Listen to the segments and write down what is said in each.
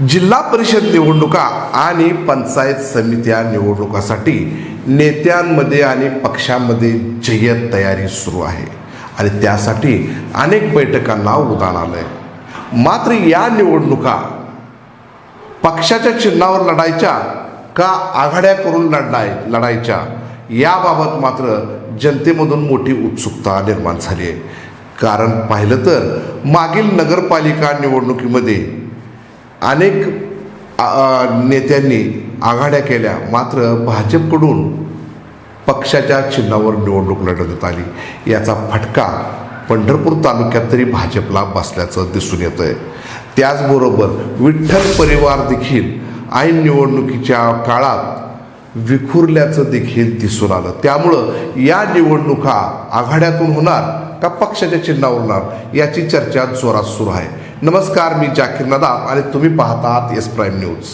जिल्हा परिषद निवडणुका आणि पंचायत समित्या निवडणुकासाठी नेत्यांमध्ये आणि पक्षांमध्ये जय्यत तयारी सुरू आहे. आणि त्यासाठी अनेक बैठकांना उदाहरण आलंय. मात्र या निवडणुका पक्षाच्या चिन्हावर लढायच्या का आघाड्या करून लढाय लढायच्या याबाबत मात्र जनतेमधून मोठी उत्सुकता निर्माण झाली आहे. कारण पाहिलं तर मागील नगरपालिका निवडणुकीमध्ये अनेक नेत्यांनी आघाड्या केल्या. मात्र भाजपकडून पक्षाच्या चिन्हावर निवडणूक लढवण्यात आली. याचा फटका पंढरपूर तालुक्यात तरी भाजपला बसल्याचं दिसून येतं आहे त्याचबरोबर विठ्ठल परिवार देखील ऐन निवडणुकीच्या काळात विखुरल्याचं देखील दिसून आलं. त्यामुळं या निवडणुका आघाड्यातून होणार का पक्षाच्या चिन्हावर होणार याची चर्चा जोरात सुरू आहे. नमस्कार मी जाकीर नदाब आणि तुम्ही पाहतात एस प्राईम न्यूज.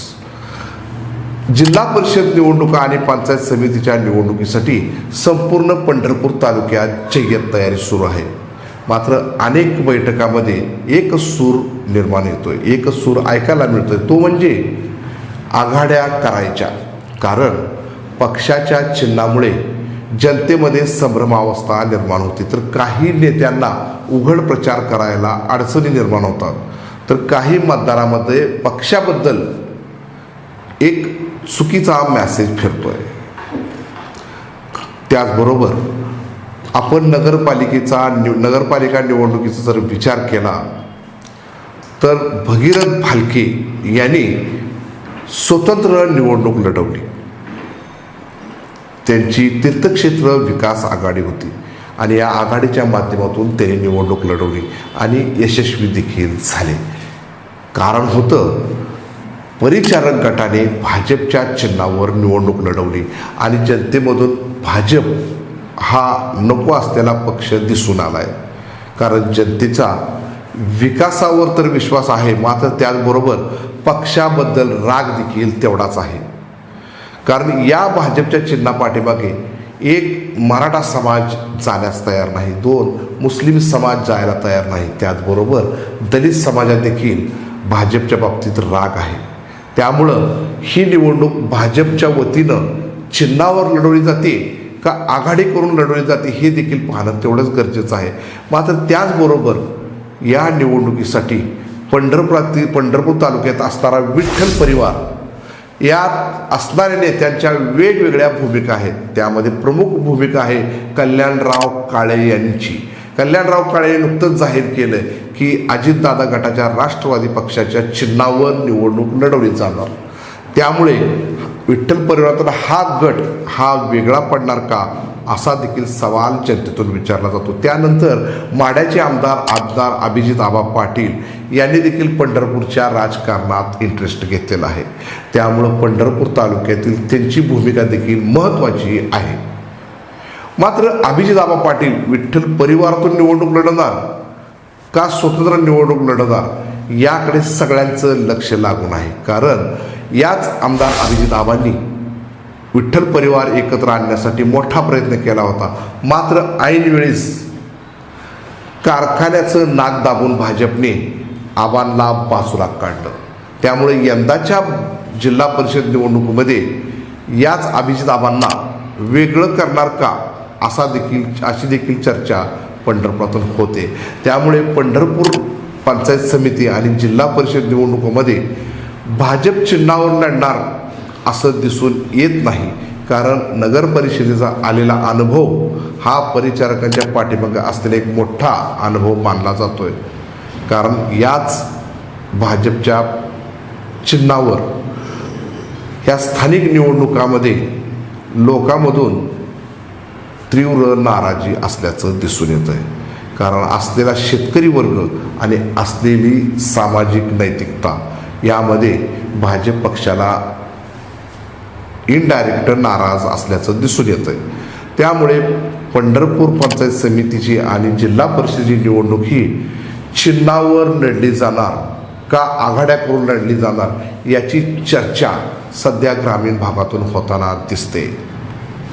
जिल्हा परिषद निवडणुका आणि पंचायत समितीच्या निवडणुकीसाठी संपूर्ण पंढरपूर तालुक्यात जय्यत तयारी सुरू आहे. मात्र अनेक बैठकामध्ये एक सूर निर्माण येतोय. एक सूर ऐकायला मिळतोय. तो म्हणजे आघाड्या करायच्या. कारण पक्षाच्या चिन्हामुळे जनतेमध्ये संभ्रमावस्था निर्माण होते. तर काही नेत्यांना उघड प्रचार करायला अडचणी निर्माण होतात. तर काही मतदारामध्ये पक्षाबद्दल एक चुकीचा मेसेज फिरतोय. त्याचबरोबर आपण नगरपालिकेचा निव नगरपालिका निवडणुकीचा जर विचार केला तर भगीरथ भालके यांनी स्वतंत्र निवडणूक लढवली. त्यांची तीर्थक्षेत्र विकास आघाडी होती. आणि या आघाडीच्या माध्यमातून त्यांनी निवडणूक लढवली आणि यशस्वी देखील झाले. कारण होतं परिचारक गटाने भाजपच्या चिन्हावर निवडणूक लढवली आणि जनतेमधून भाजप हा नको असलेला पक्ष दिसून आला आहे कारण जनतेचा विकासावर तर विश्वास आहे मात्र त्याचबरोबर पक्षाबद्दल राग देखील तेवढाच आहे. कारण या भाजपच्या चिन्हा पाठीमागे एक मराठा समाज जाण्यास तयार नाही दोन मुस्लिम समाज जायला तयार नाही. त्याचबरोबर दलित समाजात देखील भाजपच्या बाबतीत राग आहे. त्यामुळं ही निवडणूक भाजपच्या वतीनं चिन्हावर लढवली जाते का आघाडी करून लढवली जाते हे देखील पाहणं तेवढंच गरजेचं आहे. मात्र त्याचबरोबर या निवडणुकीसाठी पंढरपुरातील पंढरपूर तालुक्यात असणारा विठ्ठल परिवार यात असणाऱ्या नेत्यांच्या वेगवेगळ्या भूमिका आहेत. त्यामध्ये प्रमुख भूमिका आहे कल्याणराव काळे यांची. कल्याणराव काळे यांनी नुकतंच जाहीर केलं की अजितदादा गटाच्या राष्ट्रवादी पक्षाच्या चिन्हावर निवडणूक लढवली जाणार. त्यामुळे विठ्ठल परिवारातला हा गट हा वेगळा पडणार का? असा देखील सवाल जनतेतून विचारला जातो. त्यानंतर माड्याचे आमदार आमदार अभिजित आबा पाटील यांनी देखील पंढरपूरच्या राजकारणात इंटरेस्ट घेतलेला आहे. त्यामुळं पंढरपूर तालुक्यातील त्यांची भूमिका देखील महत्त्वाची आहे. मात्र अभिजित आबा पाटील विठ्ठल परिवारातून निवडणूक लढणार का स्वतंत्र निवडणूक लढणार याकडे सगळ्यांचं लक्ष लागून आहे. कारण याच आमदार अभिजित आबांनी विठ्ठल परिवार एकत्र आणण्यासाठी मोठा प्रयत्न केला होता. मात्र ऐनवेळीस कारखान्याचं नाक दाबून भाजपने आबांना बाजूला काढलं. त्यामुळे यंदाच्या जिल्हा परिषद निवडणुकीमध्ये याच अभिजित आबांना वेगळं करणार का असा देखील अशी देखील चर्चा पंढरपुरातून होते. त्यामुळे पंढरपूर पंचायत समिती आणि जिल्हा परिषद निवडणुकीमध्ये भाजप चिन्हावर लढणार असं दिसून येत नाही. कारण नगर परिषदेचा आलेला अनुभव हा परिचारकांच्या पाठीमागे असलेला एक मोठा अनुभव मानला जातो आहे कारण याच भाजपच्या चिन्हावर ह्या स्थानिक निवडणुकामध्ये लोकांमधून तीव्र नाराजी असल्याचं दिसून येतं आहे कारण असलेला शेतकरी वर्ग आणि असलेली सामाजिक नैतिकता यामध्ये भाजप पक्षाला इनडायरेक्ट नाराज असल्याचं दिसून येतं आहे त्यामुळे पंढरपूर पंचायत समितीची आणि जिल्हा परिषदेची निवडणूक ही चिन्हावर लढली जाणार का आघाड्याकडून लढली जाणार याची चर्चा सध्या ग्रामीण भागातून होताना दिसते.